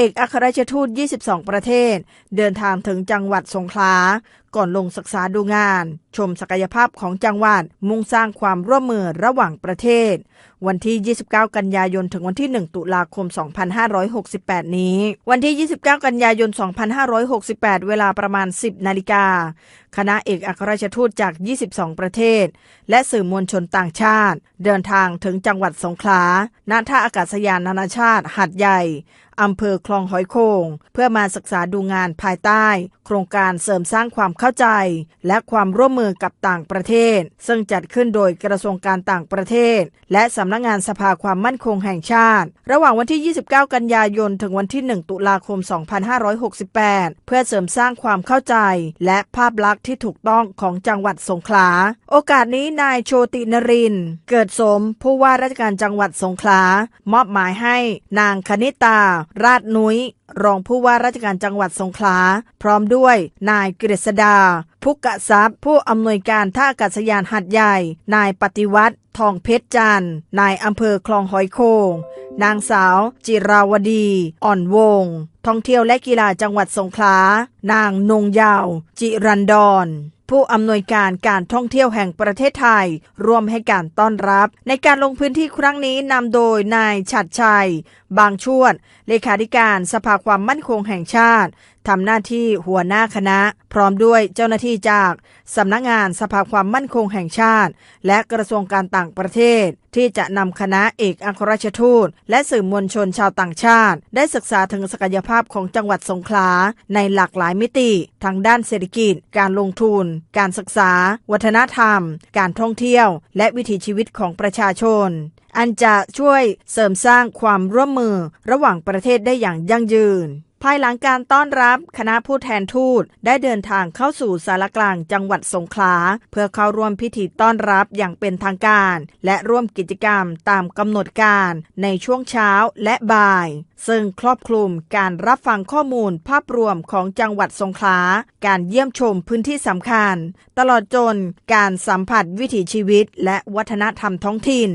อกอัครราชทูต 22 ประเทศ เดินทางถึงจังหวัดสงขลา ก่อนลงศึกษาดูงาน ชมศักยภาพของจังหวัด มุ่งสร้างความร่วมมือระหว่างประเทศ วันที่ 29 กันยายน ถึงวันที่ 1 ตุลาคม 2568 นี้ วันที่ 29 กันยายน 2568 เวลาประมาณ 10 นาฬิกา คณะเอกอัครราชทูตจาก 22 ประเทศ และสื่อมวลชนต่างชาติ เดินทางถึงจังหวัดสงขลา ณ ท่าอากาศยานนานาชาติ หัดใหญ่ อำเภอคลองหอยโขงเพื่อมาศึกษาดูงานภายใต้ โครงการเสริมสร้างความเข้าใจ และความร่วมมือกับต่างประเทศ ซึ่งจัดขึ้นโดยกระทรวงการต่างประเทศ และสำนักงานสภาความมั่นคงแห่งชาติ ระหว่างวันที่ 29 กันยายน ถึงวันที่ 1 ตุลาคม 2568 เพื่อเสริมสร้างความเข้าใจ และภาพลักษณ์ที่ถูกต้องของจังหวัดสงขลา โอกาสนี้นายโชตินริน เกิดสมผู้ว่าราชการจังหวัดสงขลามอบหมายให้นางคณิตาราชนุ้ย รองผู้ว่าราชการจังหวัดสงขลา พร้อมด้วย นายกฤษดา พุกกะทรัพย์ ผู้อำนวยการท่าอากาศยานหัดใหญ่ นายปฏิวัติทองเพชรจันทร์ นายอำเภอคลองหอยโขงนางสาว จิราวดี อ่อนวง ท่องเที่ยวและกีฬาจังหวัดสงขลา นางนงยาว จิรันดร ผู้อำนวยการการท่องเที่ยวแห่งประเทศไทย ร่วมให้การต้อนรับ ในการลงพื้นที่ครั้งนี้นำโดยนายฉัดชัย บางชวด เลขาธิการสภาความมั่นคงแห่งชาติทำหน้าที่หัวหน้าคณะ พร้อมด้วยเจ้าหน้าที่จากสำนักงานสภาความมั่นคงแห่งชาติ และกระทรวงการต่างประเทศ ที่จะนำคณะเอกอัครราชทูต และสื่อมวลชนชาวต่างชาติ ได้ศึกษาถึงศักยภาพของจังหวัดสงขลาในหลากหลายมิติทั้งด้านเศรษฐกิจ การลงทุน การศึกษา วัฒนธรรม การท่องเที่ยว และวิถีชีวิตของประชาชนอันจะช่วยเสริมสร้างความร่วมมือระหว่างประเทศได้อย่างยั่งยืน ภายหลังการต้อนรับคณะผู้แทนทูตได้เดินทางเข้าสู่สารกลางจังหวัดสงขลา เพื่อเข้าร่วมพิธีต้อนรับอย่างเป็นทางการ และร่วมกิจกรรมตามกำหนดการในช่วงเช้าและบ่าย ซึ่งครอบคลุมการรับฟังข้อมูลภาพรวมของจังหวัดสงขลา การเยี่ยมชมพื้นที่สำคัญ ตลอดจนการสัมผัสวิถีชีวิตและวัฒนธรรมท้องถิ่น